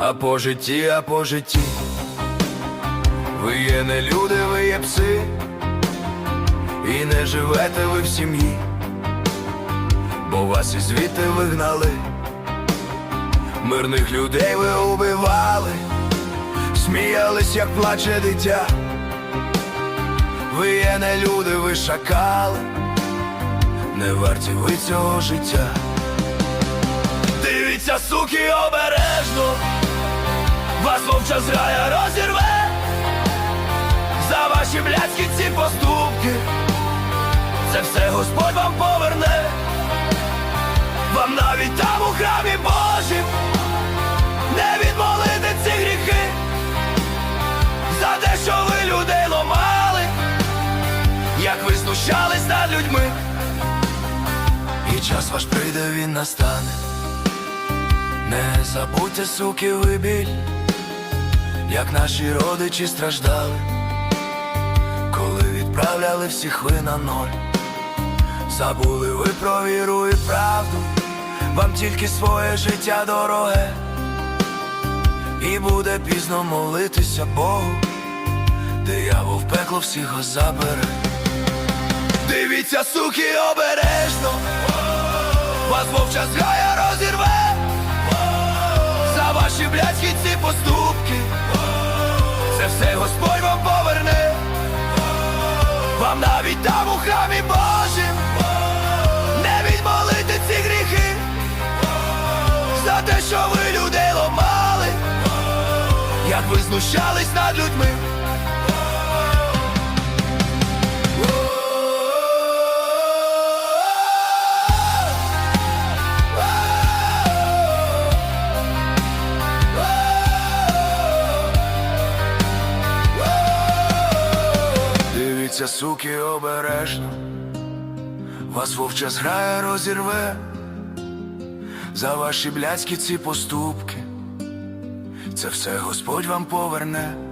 а по житті, а по житті. Ви є не люди, ви є пси, і не живете ви в сім'ї, бо вас і звідти вигнали, мирних людей ви убивали, сміялись, як плаче дитя. Ви є не люди, ви шакали, не варті ви цього життя. Дивіться, суки, обережно, вас вовча зграя розірве за ваші блядські ці поступки. Це все Господь вам поверне, вам навіть там у храмі Божім не відмолити ці гріхи, за те, що ви людей ломали, як ви знущались над людьми, і час ваш прийде, він настане. Не забудьте, суки, ви біль, як наші родичі страждали, коли відправляли всіх ви на ноль. Забули ви про віру і правду, вам тільки своє життя дороге, і буде пізно молитися Богу, диявол в пекло всіх забере. Дивіться, суки, обережно, вас вовча зграя розірве за ваші блядські ці поступки. Навіть там у храмі Божим не відмолити ці гріхи, за те, що ви людей ломали, як ви знущались над людьми. Дивіться, суки, обережно, вас вовча зграя розірве за ваші блядські ці поступки. Це все Господь вам поверне.